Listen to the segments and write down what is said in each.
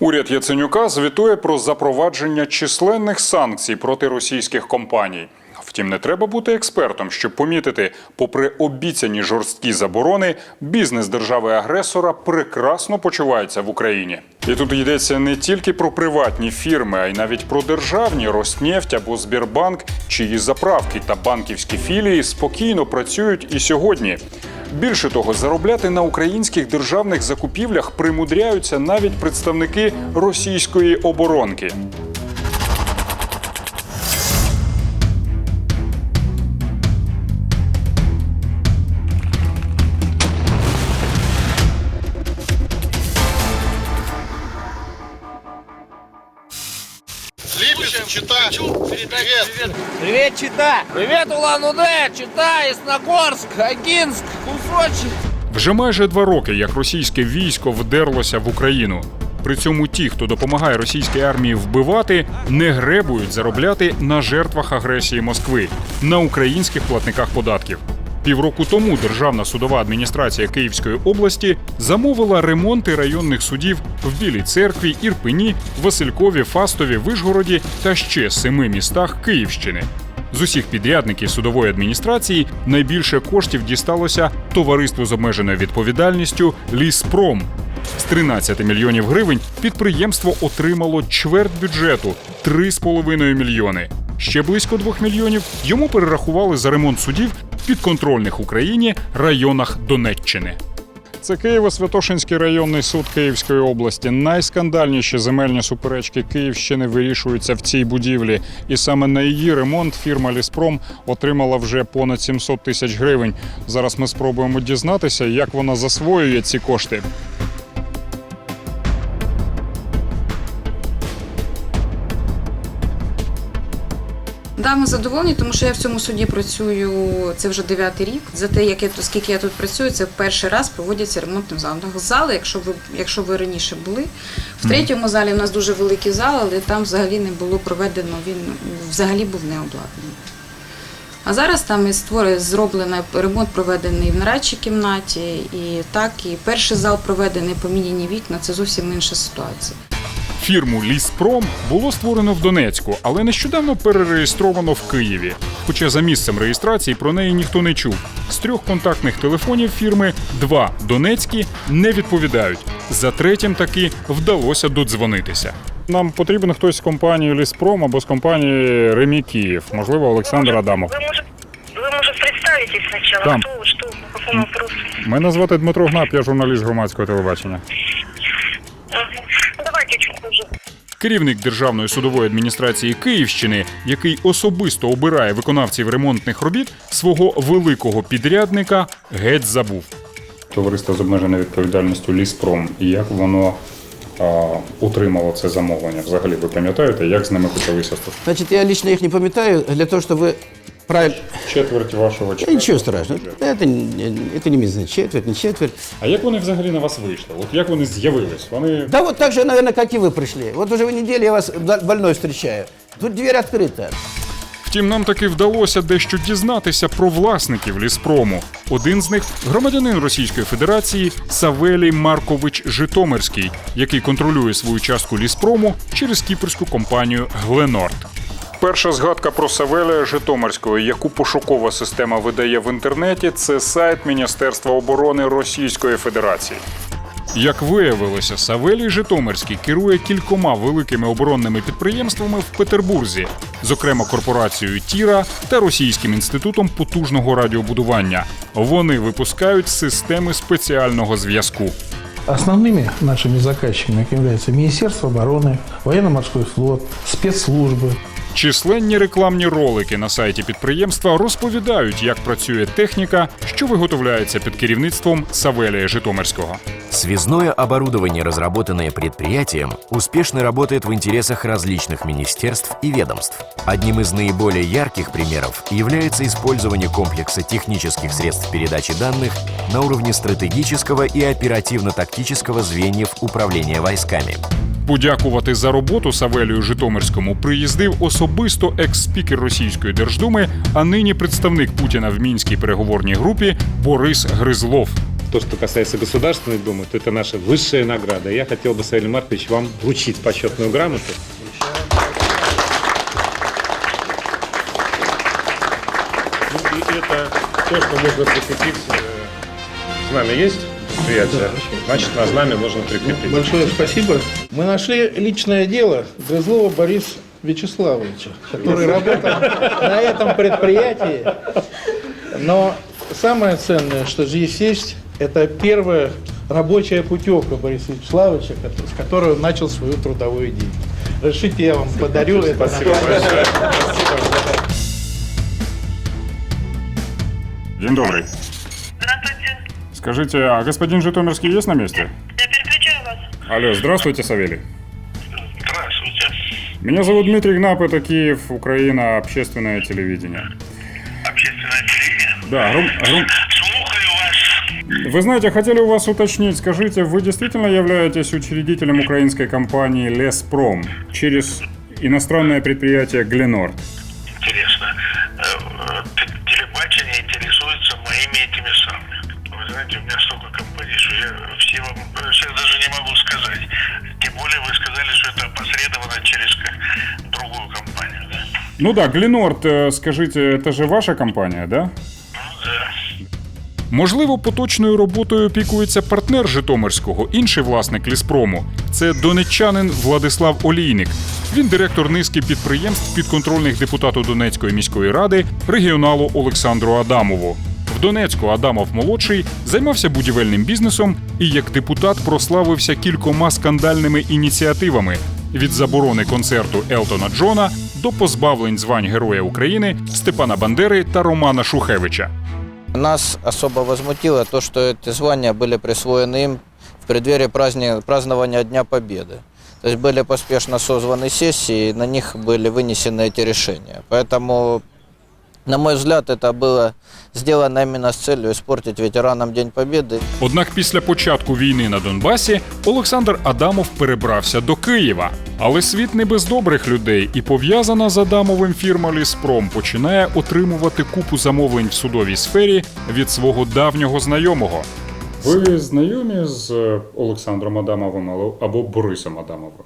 Уряд Яценюка звітує про запровадження численних санкцій проти російських компаній. Втім, не треба бути експертом, щоб помітити, попри обіцяні жорсткі заборони, бізнес держави-агресора прекрасно почувається в Україні. І тут йдеться не тільки про приватні фірми, а й навіть про державні Роснефть або Збірбанк, чиї заправки та банківські філії спокійно працюють і сьогодні. Більше того, заробляти на українських державних закупівлях примудряються навіть представники російської оборонки. Привет. Привет, Чита! Привет, Улан-Удэ! Чита, Ясногорск, Агинск, Кусочек! Вже майже два роки, як російське військо вдерлося в Україну. При цьому ті, хто допомагає російській армії вбивати, не гребують заробляти на жертвах агресії Москви на українських платниках податків. Півроку тому Державна судова адміністрація Київської області замовила ремонти районних судів в Білій церкві, Ірпені, Василькові, Фастові, Вишгороді та ще семи містах Київщини. З усіх підрядників судової адміністрації найбільше коштів дісталося товариству з обмеженою відповідальністю Ліспром. З 13 мільйонів гривень підприємство отримало чверть бюджету 3,5 мільйони. Ще близько 2 мільйонів йому перерахували за ремонт судів підконтрольних Україні районах Донеччини. Це Києво-Святошинський районний суд Київської області. Найскандальніші земельні суперечки Київщини вирішуються в цій будівлі. І саме на її ремонт фірма Ліспром отримала вже понад 700 тисяч гривень. Зараз ми спробуємо дізнатися, як вона засвоює ці кошти. Да, задоволені, тому що я в цьому суді працюю це вже дев'ятий рік. За те, як я скільки я тут працюю, це перший раз проводяться ремонтним залом. Зали, якщо ви якщо ви раніше були, в третьому залі в нас дуже великий зал, але там взагалі не було проведено. Він взагалі був не обладнаний. А зараз там і створює зроблено ремонт проведений в нарадчій кімнаті, і так, і перший зал проведений поміняні вікна. Це зовсім інша ситуація. Фірму Ліспром було створено в Донецьку, але нещодавно перереєстровано в Києві. Хоча за місцем реєстрації про неї ніхто не чув. З трьох контактних телефонів фірми два донецькі не відповідають. За третім таки вдалося додзвонитися. Нам потрібен хтось з компанії Ліспром або з компанії Ремі Київ, можливо, Олександр Адамов. Вы, может, вы, может, представитесь сначала, Там. кто, вы, что, по какому вопросу? Мене звати Дмитро Гнап, я журналіст громадського телебачення. Керівник Державної судової адміністрації Київщини, який особисто обирає виконавців ремонтних робіт, свого великого підрядника геть забув. Товариство з обмеженою відповідальністю Ліспром. І як воно утримало це замовлення? Взагалі, ви пам'ятаєте, як з ними почалися стосунки? Значит, я лично их не памятаю, для того, чтобы вы правильно... Четверть вашого Да ничего страшного, это, не- это не имеет четверть, не четверть. А як вони взагалі на вас вийшли? От як вони з'явились? Вони Да вот так же, наверное, как и вы пришли. Вот уже в неделю я вас бо- больной встречаю. Тут дверь открыта. Втім, нам таки вдалося дещо дізнатися про власників ліспрому. Один з них громадянин Російської Федерації Савелій Маркович Житомирський, який контролює свою частку ліспрому через кіпрську компанію Гленорд. Перша згадка про Савелія Житомирського, яку пошукова система видає в інтернеті, це сайт Міністерства оборони Російської Федерації. Як виявилося, Савелій Житомирський керує кількома великими оборонними підприємствами в Петербурзі, зокрема корпорацією Тіра та Російським інститутом потужного радіобудування. Вони випускають системи спеціального зв'язку. Основными нашими заказчиками являются Министерство обороны, военно-морской флот, спецслужбы, Численні рекламні ролики на сайті підприємства розповідають, як працює техніка, що виготовляється під керівництвом Савелія Житомирського. Связное оборудование, разработанное предприятием, успешно работает в интересах различных министерств и ведомств. Одним из наиболее ярких примеров является использование комплекса технических средств передачи данных на уровне стратегического и оперативно-тактического звеньев управления войсками. Подякувати за роботу Савелію Житомирському приїздив особисто екс-спікер Російської Держдуми, а нині представник Путіна в мінській переговорній групі Борис Гризлов. то, что касается Государственной Думы, то это наша высшая награда. Я хотел бы, Савелий Маркович, вам вручить почетную грамоту. Ну, и это то, что можно прикрепить. э, Знамя есть? Приятель. Значит, на знамя можно прикрепить. Большое спасибо. Мы нашли личное дело Грызлова Бориса Вячеславовича, который работал на этом предприятии. Но самое ценное, что здесь есть, это первая рабочая путевка Бориса Вячеславовича, с которой он начал свою трудовую деятельность. Разрешите, я вам подарю это. Спасибо большое. День добрый. Скажите, а господин Житомирский есть на месте? Я переключаю вас. Алло, здравствуйте, Савелий. Здравствуйте. Меня зовут Дмитрий Гнап, это Киев, Украина, общественное телевидение. Общественное телевидение. Да, Рум- Рум- Слухаю вас. Вы знаете, хотели у вас уточнить, скажите, вы действительно являетесь учредителем украинской компании «Леспром» через иностранное предприятие «Гленор»? Ну да, «Гленорд», э, скажите, это же ваша? Ну да. Можливо, поточною роботою опікується партнер Житомирського, інший власник ліспрому. Це донеччанин Владислав Олійник. Він директор низки підприємств підконтрольних депутату Донецької міської ради регіоналу Олександру Адамову. В Донецьку Адамов молодший займався будівельним бізнесом і як депутат прославився кількома скандальними ініціативами від заборони концерту Елтона Джона до позбавлень звань Героя України Степана Бандери та Романа Шухевича. Нас особо возмутило то, что эти звания были присвоены им в преддверии праздни- празднования Дня Победы. То есть были поспешно созваны сессии, и на них были вынесены эти решения. Поэтому, на мой взгляд, это было сделано именно с целью испортить ветеранам День Победы. Однак після початку війни на Донбасі Олександр Адамов перебрався до Києва. Але світ не без добрих людей, і пов'язана з Адамовим фірма Ліспром починає отримувати купу замовлень в судовій сфері від свого давнього знайомого. Ви знайомі з Олександром Адамовим або Борисом Адамовим?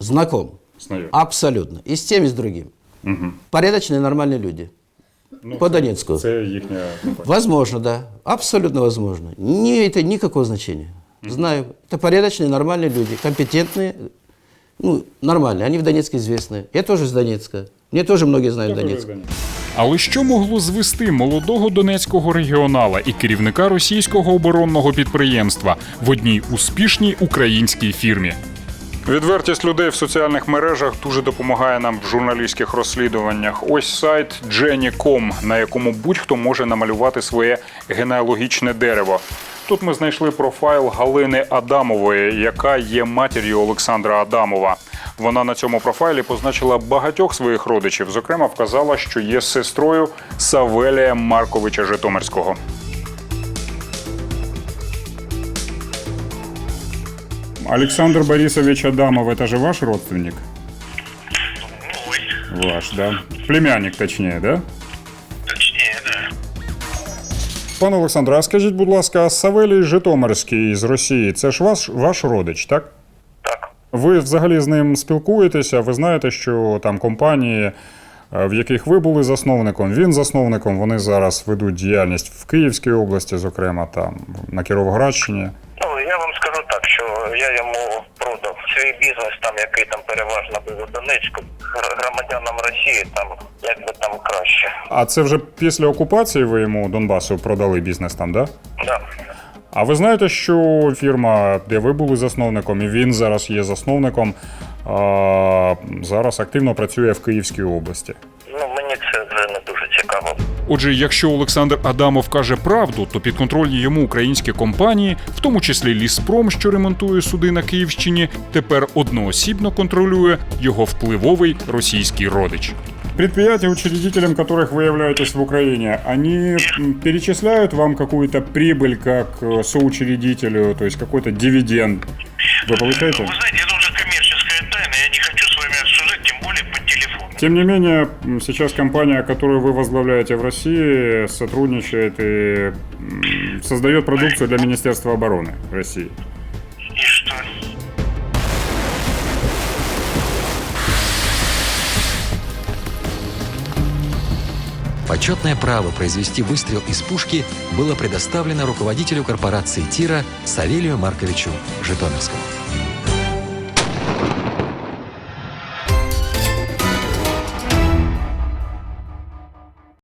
Знаком. Знайомі. Абсолютно. И с тем, и с другим. Порядочные, нормальные люди. Ну, По Донецку. Це їхня компанія. Возможно, да. Абсолютно возможно. Не это никакого значения. Знаю. Это порядочные, нормальные люди, компетентные, ну, нормальные. Они в Донецке известны. Я тоже из Донецка. Мне тоже многие знают Донецк. Але що могло звести молодого донецького регіонала і керівника російського оборонного підприємства в одній успішній українській фірмі? Відвертість людей в соціальних мережах дуже допомагає нам в журналістських розслідуваннях. Ось сайт Jenny.com, на якому будь-хто може намалювати своє генеалогічне дерево. Тут ми знайшли профайл Галини Адамової, яка є матір'ю Олександра Адамова. Вона на цьому профайлі позначила багатьох своїх родичів. Зокрема, вказала, що є сестрою Савелія Марковича Житомирського. Александр Борисович Адамов, это же ваш родственник? Ваш, да? Племянник, точніше, да? Пане Олександре, а скажіть, будь ласка, Савелій Житомирський з Росії, це ж ваш, ваш родич, так? Так. Ви взагалі з ним спілкуєтеся? Ви знаєте, що там компанії, е, в яких ви були засновником, він засновником, вони зараз ведуть діяльність в Київській області, зокрема там на Кіровоградщині. Ну, я вам скажу так, що я йому свій бізнес, там, який там переважно був у Донецьку, громадянам Росії, там, як би там краще. А це вже після окупації ви йому Донбасу продали бізнес там, да? Да. А ви знаєте, що фірма, де ви були засновником, і він зараз є засновником, зараз активно працює в Київській області. Отже, якщо Олександр Адамов каже правду, то підконтрольні йому українські компанії, в тому числі Ліспром, що ремонтує суди на Київщині, тепер одноосібно контролює його впливовий російський родич. Предприятия, учредителем которых вы являетесь в Украине, они м, перечисляют вам какую-то прибыль как э, соучредителю, то есть какой-то дивиденд. Вы получаете? Вы знаете, тем не менее, сейчас компания, которую вы возглавляете в России, сотрудничает и создает продукцию для Министерства обороны России. И что? Почетное право произвести выстрел из пушки было предоставлено руководителю корпорации «Тира» Савелию Марковичу Житомирскому.